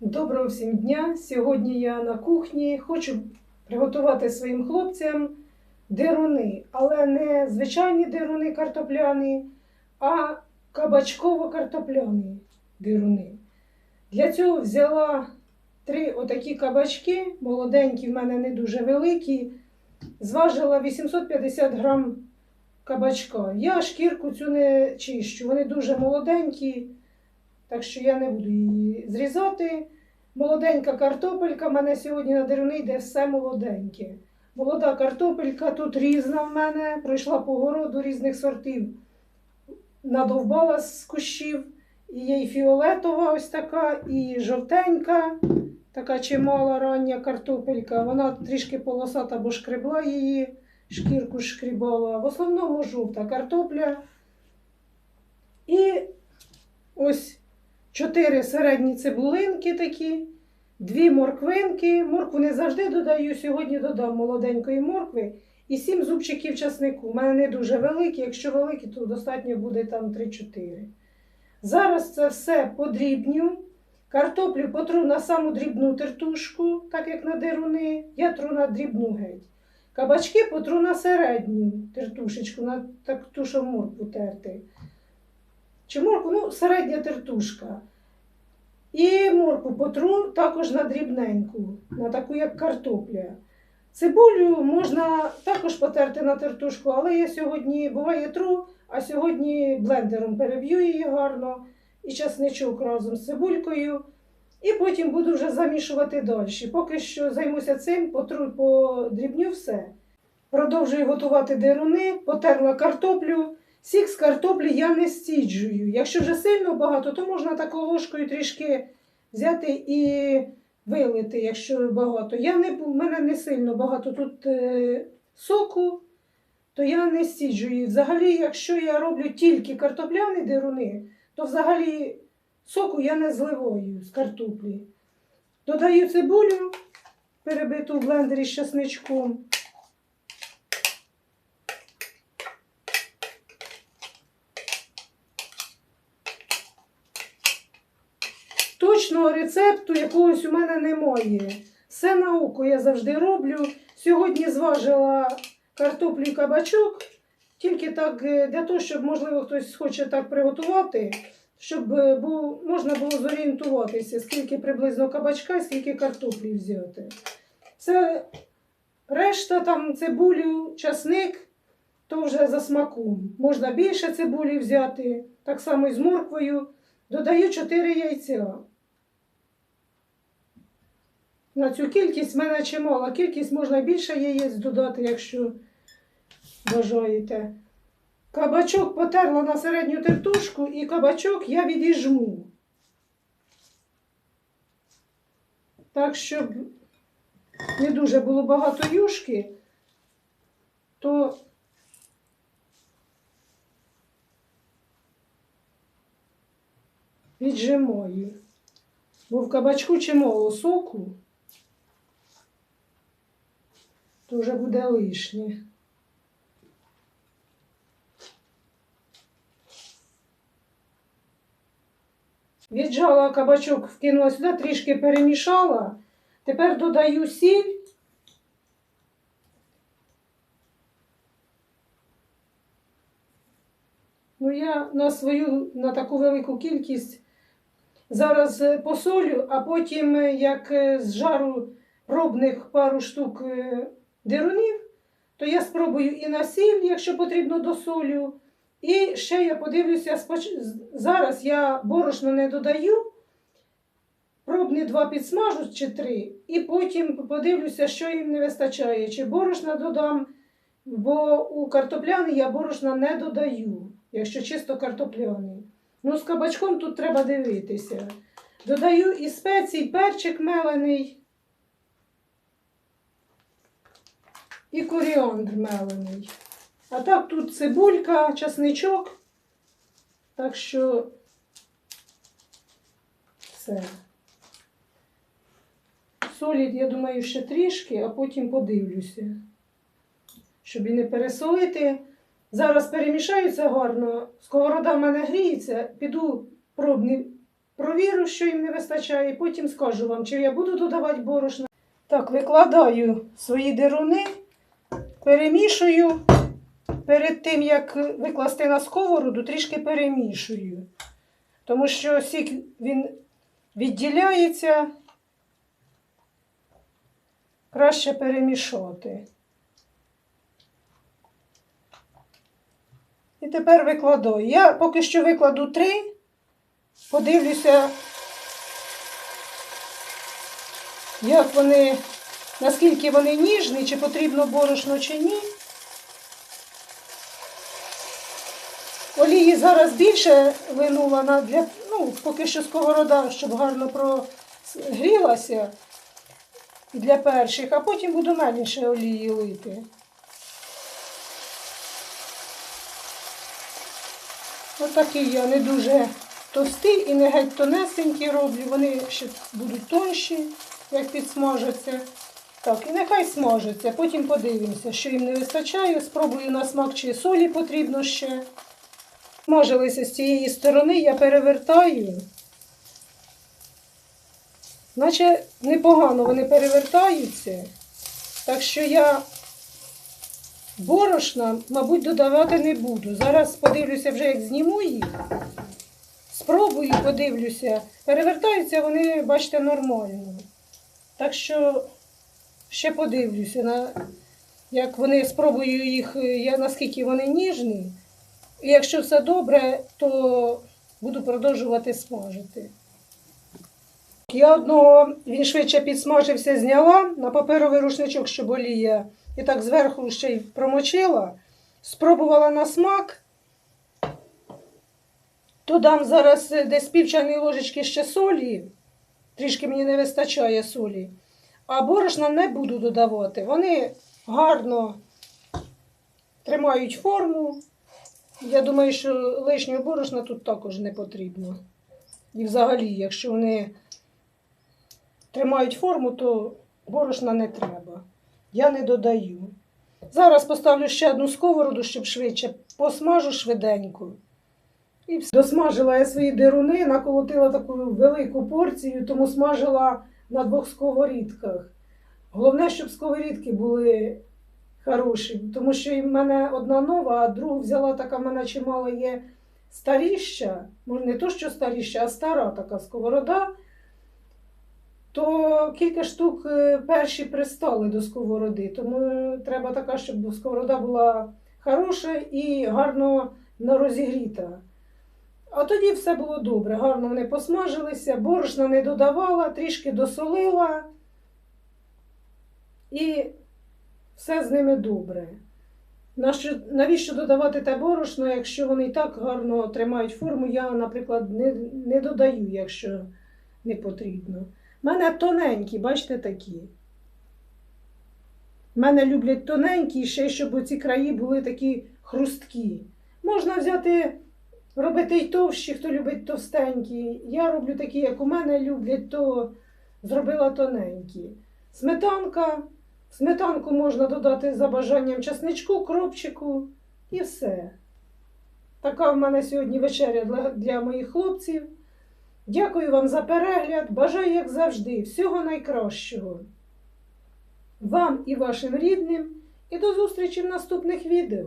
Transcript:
Доброго всім дня! Сьогодні я на кухні хочу приготувати своїм хлопцям деруни, але не звичайні деруни картопляні, а кабачково-картопляні деруни. Для цього взяла три отакі кабачки, молоденькі, в мене не дуже великі, зважила 850 грам кабачка. Я шкірку цю не чищу, вони дуже молоденькі. Так що я не буду її зрізати. Молоденька картопелька, в мене сьогодні на деруни йде все молоденьке. Молода картопелька тут різна в мене, пройшла по городу різних сортів, надовбала з кущів. І є і фіолетова ось така, і жовтенька, така чимала рання картопелька. Вона трішки полосата, бо шкребла її, шкірку шкрібала. В основному жовта картопля. І ось чотири середні цибулинки такі, дві морквинки. Моркву не завжди додаю, сьогодні додам молоденької моркви і сім зубчиків часнику. У мене не дуже великі, якщо великі, то достатньо буде там 3-4. Зараз це все подрібню. Картоплю потру на саму дрібну тертушку, так як на деруни. Я тру на дрібну геть. Кабачки потру на середню тертушечку, на так ту, що моркву терти. Чи моркву, ну, середня тертушка. І моркву потру також на дрібненьку, на таку, як картопля. Цибулю можна також потерти на тертушку, але я сьогодні буває тру, а сьогодні блендером переб'ю її гарно і часничок разом з цибулькою. І потім буду вже замішувати далі. Поки що займуся цим, потру подрібню все. Продовжую готувати деруни, потерла картоплю. Сік з картоплі я не стіджую. Якщо вже сильно багато, то можна такою ложкою трішки взяти і вилити, якщо багато. Я не, в мене не сильно багато тут е, соку, то я не стіджую. Взагалі, якщо я роблю тільки картопляні деруни, то взагалі соку я не зливаю з картоплі. Додаю цибулю, перебиту в блендері з часничком. Точного рецепту якогось у мене немає. Все на око я завжди роблю. Сьогодні зважила картоплю і кабачок, тільки так е, для того, щоб, можливо, хтось хоче так приготувати, щоб е, можна було зорієнтуватися, скільки приблизно кабачка, скільки картоплі взяти. Це решта там цибулю, часник, то вже за смаком. Можна більше цибулі взяти, так само і з морквою. Додаю 4 яйця. На цю кількість в мене чимала кількість, можна більше яєць додати, якщо бажаєте. Кабачок потерла на середню тертушку і кабачок я відіжму. Так, щоб не дуже було багато юшки, то віджимаю. Бо в кабачку чимало соку, то вже буде лишнє. Віджала кабачок, вкинула сюди, трішки перемішала. Тепер додаю сіль. Ну, я на свою, на таку велику кількість зараз е, посолю, а потім, е, як е, з жару пробних пару штук дирунів, то я спробую і на сіль, якщо потрібно, досолю. І ще я подивлюся, зараз я борошно не додаю, пробні два підсмажу чи три, і потім подивлюся, що їм не вистачає. Чи борошна додам, бо у картопляний я борошна не додаю, якщо чисто картопляний. Ну, з кабачком тут треба дивитися. Додаю і спецій, перчик мелений, і коріандр мелений. А так тут цибулька, часничок. Так що все. Солі, я думаю, ще трішки, а потім подивлюся, щоб і не пересолити. Зараз перемішаю це гарно. Сковорода в мене гріється, піду пробні провірю, що їм не вистачає, і потім скажу вам, чи я буду додавати борошна. Так, викладаю свої деруни, перемішую. Перед тим, як викласти на сковороду, трішки перемішую. Тому що сік він відділяється, краще перемішати. І тепер викладаю. Я поки що викладу три, подивлюся, як вони, наскільки вони ніжні, чи потрібно борошно, чи ні. Олії зараз більше винула на для, ну, поки що сковорода, щоб гарно прогрілася для перших, а потім буду менше олії лити. Отакий я не дуже товстий і не геть тонесенький роблю. Вони ще будуть тонші, як підсмажаться. Так, і нехай смажаться. Потім подивимося, що їм не вистачає. Спробую на смак, чи солі потрібно ще. Смажилися з цієї сторони, я перевертаю. Наче непогано вони перевертаються. Так що я борошна, мабуть, додавати не буду. Зараз подивлюся вже, як зніму їх. Спробую, подивлюся. Перевертаються вони, бачите, нормально. Так що ще подивлюся, на, як вони спробую їх, я, наскільки вони ніжні. І якщо все добре, то буду продовжувати смажити. Я одного, він швидше підсмажився, зняла на паперовий рушничок, щоб олія. І так зверху ще й промочила. Спробувала на смак. Додам зараз десь пів ложечки ще солі. Трішки мені не вистачає солі. А борошна не буду додавати. Вони гарно тримають форму. Я думаю, що лишнього борошна тут також не потрібно. І взагалі, якщо вони тримають форму, то борошна не треба. Я не додаю. Зараз поставлю ще одну сковороду, щоб швидше посмажу швиденько. І все. Досмажила я свої деруни, наколотила таку велику порцію, тому смажила на двох сковорідках. Головне, щоб сковорідки були хороші, тому що в мене одна нова, а другу взяла така в мене чимало є старіща, не то, що старіща, а стара така сковорода. То кілька штук е, перші пристали до сковороди, тому треба така, щоб сковорода була хороша і гарно розігріта. А тоді все було добре, гарно вони посмажилися, борошна не додавала, трішки досолила і все з ними добре. Навіщо додавати те борошно, якщо вони і так гарно тримають форму, я, наприклад, не, не додаю, якщо не потрібно. У мене тоненькі, бачите, такі. Мене люблять тоненькі, ще щоб ці краї були такі хрусткі. Можна взяти, робити й товщі, хто любить товстенькі. Я роблю такі, як у мене люблять, то зробила тоненькі. Сметанка. Сметанку можна додати за бажанням часничку, кропчику і все. Така в мене сьогодні вечеря для, для моїх хлопців. Дякую вам за перегляд. Бажаю, як завжди, всього найкращого. Вам і вашим рідним. І до зустрічі в наступних відео.